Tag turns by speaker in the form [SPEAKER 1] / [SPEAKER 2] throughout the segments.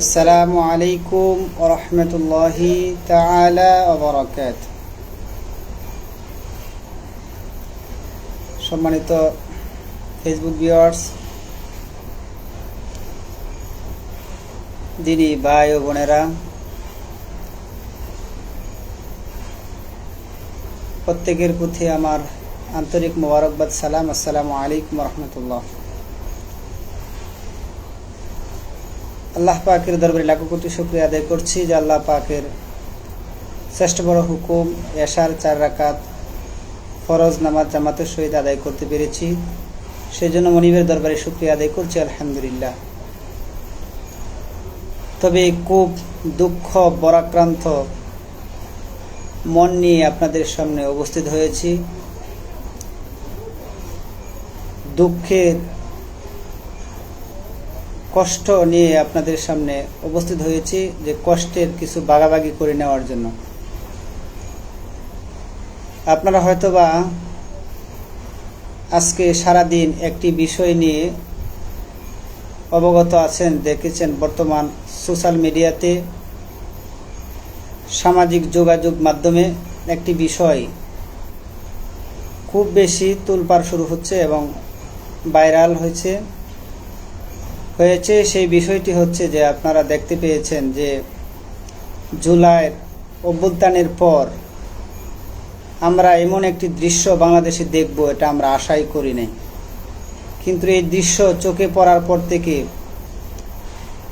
[SPEAKER 1] আসসালামু আলাইকুম রহমতুল্লাহি তাআলা ওবরাকাত সম্মানিত ফেসবুক ভিউয়ার্স দিদি ভাই ও বোনেরা, প্রত্যেকের প্রতি আমার আন্তরিক মোবারকবাদ, সালাম, আসসালামু আলাইকুম রহমতুল্লাহ। আল্লাহ পাকের দরবারে লাখো কোটি শুক্রিয়া আদায় করছি যে আল্লাহ পাকের শ্রেষ্ঠ বড় হুকুম, এশার চার রাকাত ফরজ নামাজ জামাতের সহিত আদায় করতে পেরেছি। সেই জন্য মনিবের দরবারে শুক্রিয়া আদায় করছি, আলহামদুলিল্লাহ। তবে খুব দুঃখ, বরাক্রান্ত মন নিয়ে আপনাদের সামনে উপস্থিত হয়েছি। দুঃখের কষ্ট নিয়ে আপনাদের সামনে উপস্থিত হয়েছি যে কষ্টের কিছু বাগাবাগি করে নেওয়ার জন্য। আপনারা হয়তোবা আজকে সারাদিন একটি বিষয় নিয়ে অবগত আছেন, দেখেছেন বর্তমান সোশ্যাল মিডিয়াতে। সামাজিক যোগাযোগ মাধ্যমে একটি বিষয় খুব বেশি তুলপার শুরু হচ্ছে এবং ভাইরাল হয়েছে। হয়েছে সেই বিষয়টি হচ্ছে যে আপনারা দেখতে পেয়েছেন যে জুলাইয়ের অভ্যুত্থানের পর আমরা এমন একটি দৃশ্য বাংলাদেশে দেখব, এটা আমরা আশাই করি নাই। কিন্তু এই দৃশ্য চোখে পড়ার পর থেকে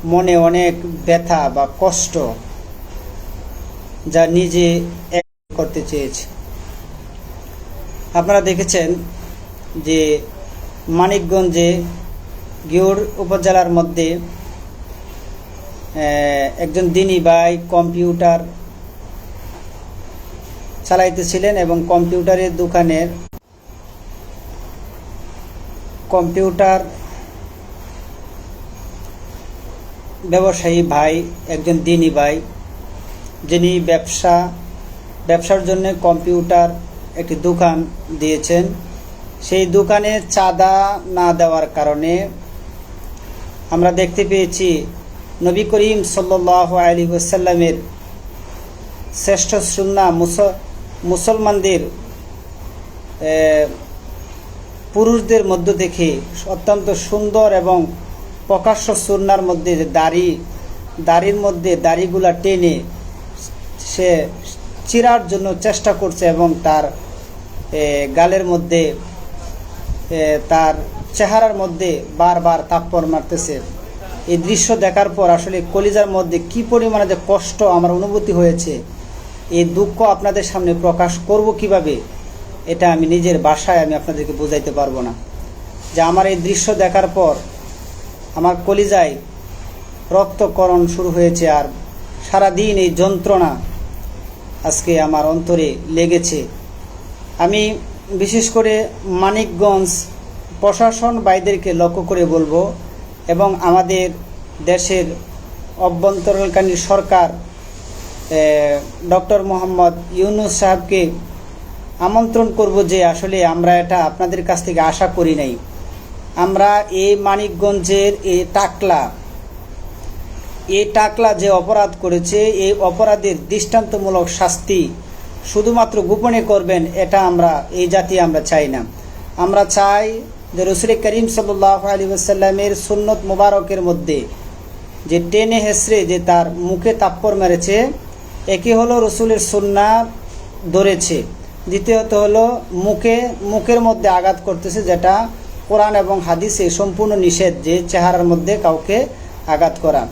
[SPEAKER 1] মনে অনেক ব্যথা বা কষ্ট যা নিজে করতে চেয়েছে। আপনারা দেখেছেন যে মানিকগঞ্জে গিওর উপজেলার মধ্যে একজন দিনী ভাই কম্পিউটার চালাইতেছিলেন এবং কম্পিউটারের দোকানের কম্পিউটার ব্যবসায়ী ভাই, একজন দিনী ভাই, যিনি ব্যবসা, ব্যবসার জন্য কম্পিউটার একটি দোকান দিয়েছেন। সেই দোকানে চাঁদা না দেওয়ার কারণে আমরা দেখতে পেয়েছি নবী করিম সাল্লাহ আলী ওসাল্লামের শ্রেষ্ঠ সুন্না মুসলমানদের পুরুষদের মধ্য থেকে অত্যন্ত সুন্দর এবং প্রকাশ্য সুন্নার মধ্যে দাড়ি, দাড়ির মধ্যে দাড়িগুলা টেনে সে চিরার জন্য চেষ্টা করছে এবং তার গালের মধ্যে তার চেহারার মধ্যে বারবার তাপ্পর মারতেছে। এই দৃশ্য দেখার পর আসলে কলিজার মধ্যে কি পরিমাণে যে কষ্ট আমার অনুভূতি হয়েছে, এই দুঃখ আপনাদের সামনে প্রকাশ করব কীভাবে, এটা আমি নিজের বাসায় আমি আপনাদেরকে বোঝাইতে পারব না। যে আমার এই দৃশ্য দেখার পর আমার কলিজায় রক্তকরণ শুরু হয়েছে আর সারাদিন এই যন্ত্রণা আজকে আমার অন্তরে লেগেছে। আমি বিশেষ করে মানিকগঞ্জ প্রশাসন বাইদেরকে লক্ষ্য করে বলব এবং আমাদের দেশের অভ্যন্তরীণকালীন সরকার ডক্টর মোহাম্মদ ইউনুস সাহেবকে আমন্ত্রণ করব যে আসলে আমরা এটা আপনাদের কাছ থেকে আশা করি নাই। আমরা এই মানিকগঞ্জের এই টাকলা এই টাকলা যে অপরাধ করেছে, এই অপরাধের দৃষ্টান্তমূলক শাস্তি শুধুমাত্র গোপনে করবেন, এটা আমরা, এই জাতি আমরা চাই না। আমরা চাই যে রসুল করিম সাল্লাহ আলী আসাল্লামের সুন্নত মুবারকের মধ্যে যে টেনে হেসড়ে যে তার মুখে তাপ্পর মেরেছে একে হলো রসুলের সুন্না ধরেছে। দ্বিতীয়ত হলো মুখে, মুখের মধ্যে আঘাত করতেছে যেটা কোরআন এবং হাদিসে সম্পূর্ণ নিষেধ যে চেহারার মধ্যে কাউকে আঘাত করা।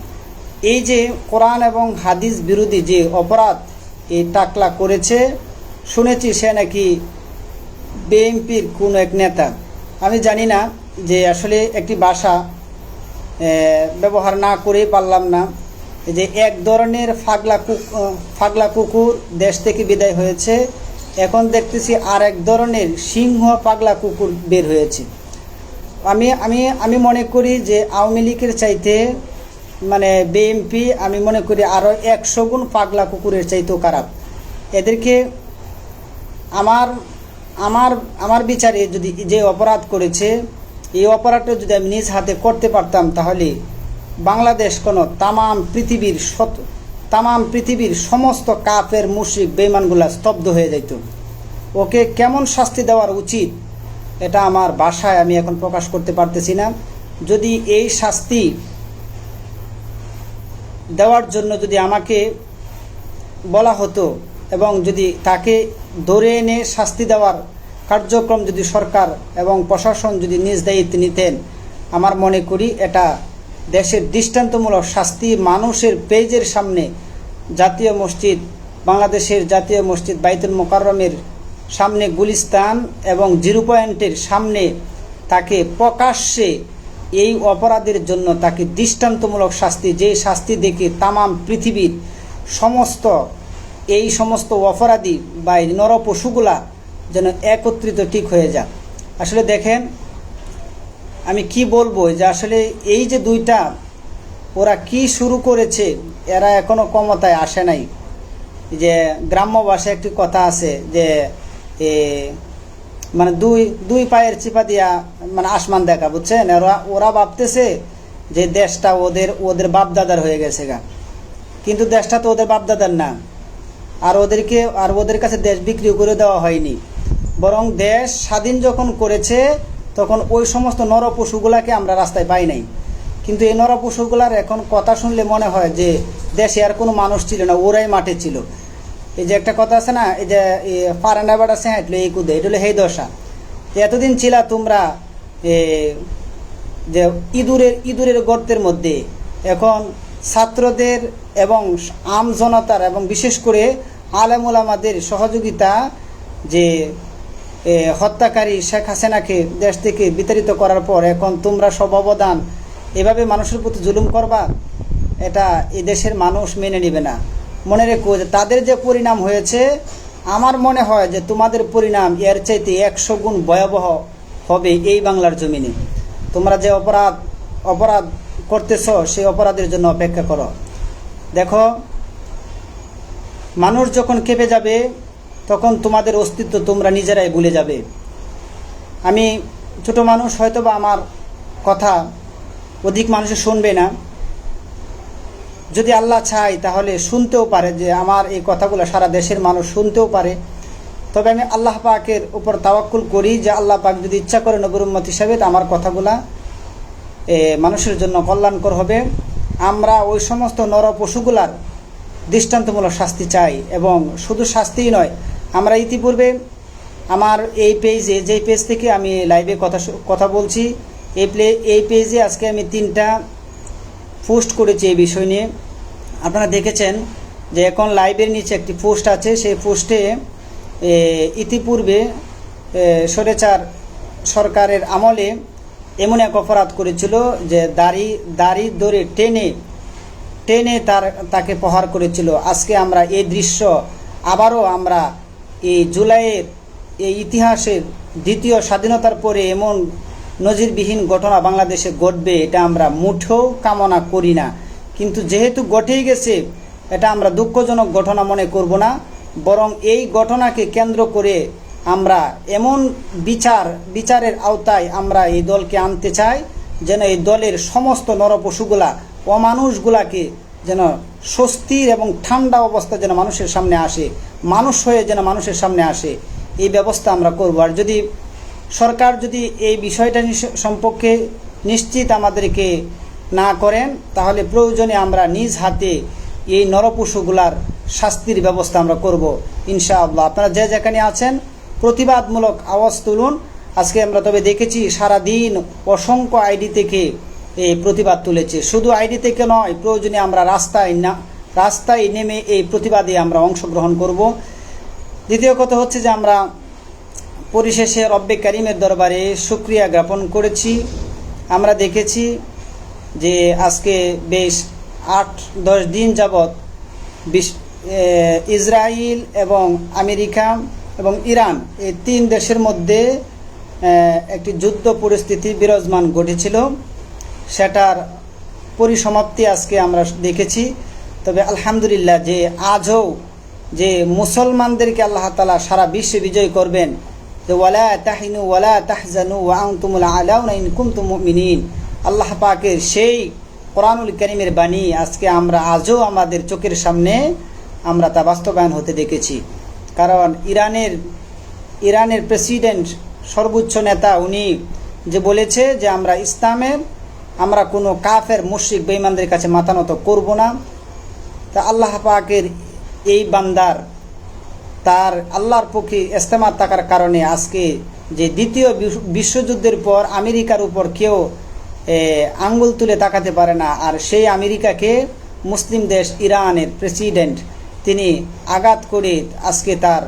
[SPEAKER 1] এই যে কোরআন এবং হাদিস বিরোধী যে অপরাধ এই টাকলা করেছে, শুনেছি সে নাকি বিএনপির কোনো এক নেতা আমি জানি না যে আসলে একটি বাসা ব্যবহার না করেই পারলাম না। যে এক ধরনের ফাগলা ফাগলা কুকুর দেশ থেকে বিদায় হয়েছে। এখন দেখতেছি আর এক ধরনের সিংহ পাগলা কুকুর বের হয়েছে। আমি আমি আমি মনে করি যে আওয়ামী লীগের চাইতে মানে বিএমপি আমি মনে করি আরও একশো গুণ পাগলা কুকুরের চাইতেও খারাপ। এদেরকে আমার আমার আমার বিচারে যদি যে অপরাধ করেছে, এই অপরাধটা যদি আমি নিজ হাতে করতে পারতাম তাহলে বাংলাদেশ কোনো তামাম পৃথিবীর শত তামাম পৃথিবীর সমস্ত কাফের, মুশ্রিক বেইমানগুলা স্তব্ধ হয়ে যাইত। ওকে কেমন শাস্তি দেওয়ার উচিত, এটা আমার বাসায় আমি এখন প্রকাশ করতে পারতেছি না। যদি এই শাস্তি দেওয়ার জন্য যদি আমাকে বলা হতো এবং যদি তাকে ধরে এনে শাস্তি দেওয়ার কার্যক্রম যদি সরকার এবং প্রশাসন যদি নিজ দায়িত্ব নিতেন, আমার মনে করি এটা দেশের দৃষ্টান্তমূলক শাস্তি মানুষের পেজের সামনে জাতীয় মসজিদ, বাংলাদেশের জাতীয় মসজিদ বাইতুল মোকাররমের সামনে গুলিস্তান এবং জিরো পয়েন্টের সামনে তাকে প্রকাশ্যে এই অপরাধের জন্য তাকে দৃষ্টান্তমূলক শাস্তি, যে শাস্তি দেখে তামাম পৃথিবীর সমস্ত এই সমস্ত অপরাধী বা এই নর পশুগুলা যেন একত্রিত ঠিক হয়ে যাক। আসলে দেখেন আমি কি বলব যে আসলে এই যে দুইটা ওরা কি শুরু করেছে এরা এখনও ক্ষমতায় আসে নাই। যে গ্রাম্য একটি কথা আছে যে এ, মানে দুই দুই পায়ের চিপা দিয়া মানে আসমান দেখা বুঝছেন? ওরা ওরা ভাবতেছে যে দেশটা ওদের ওদের বাপদাদার হয়ে গেছে গা। কিন্তু দেশটা তো ওদের বাপদাদার না। আর ওদেরকে, আর ওদের কাছে দেশ বিক্রি করে দেওয়া হয়নি। বরং দেশ স্বাধীন যখন করেছে, তখন ওই সমস্ত নর পশুগুলাকে আমরা রাস্তায় পাই নাই। কিন্তু এই নর পশুগুলার এখন কথা শুনলে মনে হয় যে, দেশে আর কোনো মানুষ ছিল না, ওরাই মাঠে ছিল। এই যে একটা কথা আছে না, এই যে ফারান্ডা বাড়া সে হাঁটলো এই কুদে, এটা হলো হেই দশা এতদিন ছিলা তোমরা যে ইঁদুরের ইঁদুরের গর্তের মধ্যে। এখন ছাত্রদের এবং আম জনতার এবং বিশেষ করে আলেমুল আমাদের সহযোগিতা যে হত্যাকারী শেখ হাসিনাকে দেশ থেকে বিতাড়িত করার পর এখন তোমরা সব অবদান এভাবে মানুষের প্রতি জুলুম করবা, এটা এই দেশের মানুষ মেনে নেবে না। মনে রেখো যে তাদের যে পরিণাম হয়েছে, আমার মনে হয় যে তোমাদের পরিণাম এর চাইতে একশো গুণ ভয়াবহ হবে এই বাংলার জমিনে। তোমরা যে অপরাধ অপরাধ করতেছ, সেই অপরাধের জন্য অপেক্ষা করো। দেখো মানুষ যখন কেঁপে যাবে, তখন তোমাদের অস্তিত্ব তোমরা নিজেরাই ভুলে যাবে। আমি ছোট মানুষ হয়তো বা আমার কথা অধিক মানুষে শুনবে না। যদি আল্লাহ চায়, তাহলে শুনতেও পারে যে আমার এই কথাগুলো সারা দেশের মানুষ শুনতেও পারে। তবে আমি আল্লাহ পাকের উপর তাওয়াক্কুল করি যে আল্লাহ পাক যদি ইচ্ছা করে নবরুম্মত হিসাবে তা আমার কথাগুলা মানুষের জন্য কল্যাণকর হবে। আমরা ওই সমস্ত নর পশুগুলার দৃষ্টান্তমূলক শাস্তি চাই এবং শুধু শাস্তিই নয় আমরা ইতিপূর্বে আমার এই পেজে যেই পেজ থেকে আমি লাইভে কথা কথা বলছি এই প্লে এই পেজে আজকে আমি তিনটা পোস্ট করেছি এই বিষয় নিয়ে। আপনারা দেখেছেন যে এখন লাইভের নিচে একটি পোস্ট আছে সেই পোস্টে ইতিপূর্বে এ, স্বৈরাচার সরকারের আমলে এমন এক অপরাধ করেছিল যে দাড়ি দাড়ি ধরে টেনে টেনে তার, তাকে প্রহার করেছিল। আজকে আমরা এই দৃশ্য আবারও আমরা এই জুলাইয়ের এই ইতিহাসের দ্বিতীয় স্বাধীনতার পরে এমন নজিরবিহীন ঘটনা বাংলাদেশে ঘটবে, এটা আমরা মুঠেও কামনা করি না। কিন্তু যেহেতু ঘটেই গেছে, এটা আমরা দুঃখজনক ঘটনা মনে করব না। বরং এই ঘটনাকে কেন্দ্র করে আমরা এমন বিচার, বিচারের আওতায় আমরা এই দলকে আনতে চাই, যেন এই দলের সমস্ত নরপশুগুলা অমানুষগুলাকে যেন স্বস্তির এবং ঠান্ডা অবস্থা যেন মানুষের সামনে আসে, মানুষ হয়ে যেন মানুষের সামনে আসে, এই ব্যবস্থা আমরা করব। আর যদি সরকার যদি এই বিষয়টা সম্পর্কে নিশ্চিত আমাদেরকে না করেন, তাহলে প্রয়োজনে আমরা নিজ হাতে এই নরপশুগুলার শাস্তির ব্যবস্থা আমরা করব, ইনশাআল্লাহ। আপনারা যে যেখানে আছেন, প্রতিবাদমূলক আওয়াজ তুলুন। আজকে আমরা তবে দেখেছি সারা দিন অসংখ্য আইডি থেকে এই প্রতিবাদ তুলেছে। শুধু আইডি থেকে নয়, প্রয়োজনে আমরা রাস্তায় না, রাস্তায় নেমে এই প্রতিবাদে আমরা অংশগ্রহণ করব। দ্বিতীয় কথা হচ্ছে যে আমরা পরিশেষে রব্বে কারিমের দরবারে সুক্রিয়া জ্ঞাপন করেছি। আমরা দেখেছি যে আজকে বেশ আট, দশ দিন যাবৎ বিশ- ইসরায়েল এবং আমেরিকা এবং ইরান এই তিন দেশের মধ্যে একটি যুদ্ধ পরিস্থিতি বিরাজমান ঘটেছিল। সেটার পরিসমাপ্তি আজকে আমরা দেখেছি। তবে আলহামদুলিল্লাহ যে আজও যে মুসলমানদেরকে আল্লাহ তালা সারা বিশ্বে বিজয় করবেন, যে ওয়ালা তাহিনু ওয়ালা তাহজানু ওয়াউতুমুল আলাউনা কুনতুম মুমিনিন। আল্লাহ পাকের সেই কোরআনুল করিমের বাণী আজকে আমরা আজও আমাদের চোখের সামনে আমরা তা বাস্তবায়ন হতে দেখেছি। কারণ ইরানের ইরানের প্রেসিডেন্ট সর্বোচ্চ নেতা উনি যে বলেছে যে আমরা ইসলামের আমরা কোনো কাফের, মুশরিক, বেঈমানদের কাছে মাথা নত করব না। তা আল্লাহ পাকের এই বান্দার, তার আল্লাহর পক্ষে ইস্তেমাত থাকার কারণে আজকে যে দ্বিতীয় বিশ্বযুদ্ধের পর আমেরিকার উপর কেউ আঙ্গুল তুলে তাকাতে পারে না। আর সেই আমেরিকাকে মুসলিম দেশ ইরানের প্রেসিডেন্ট তিনি আঘাত করে আজকে তার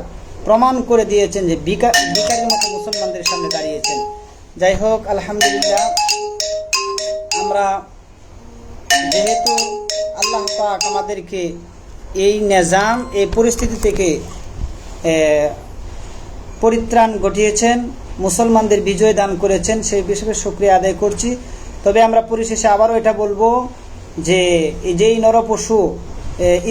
[SPEAKER 1] প্রমাণ করে দিয়েছেন যে বিকা বিকারের মতো মুসলমানদের সামনে দাঁড়িয়েছেন। যাই হোক, আলহামদুলিল্লাহ। আমরা যেহেতু আল্লাহ পাক আমাদেরকে এই নিজাম, এই পরিস্থিতি থেকে পরিত্রাণ ঘটিয়েছেন, মুসলমানদের বিজয় দান করেছেন, সেই বিষয়ে শুক্রিয়া আদায় করছি। তবে আমরা পরিশেষে আবারও এটা বলব যে যেই নরপশু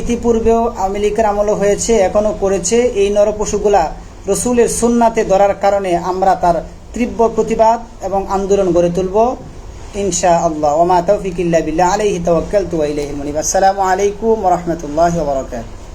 [SPEAKER 1] ইতিপূর্বেও আওয়ামী লীগের হয়েছে এখনও করেছে, এই নরপশুগুলা রসুলের সুন্নাতে ধরার কারণে আমরা তার তীব্র প্রতিবাদ এবং আন্দোলন গড়ে তুলব। إن شاء الله. وما توفيق إلا بالله. عليه توكلت وإليه المنيب. السلام عليكم ورحمة الله وبركاته.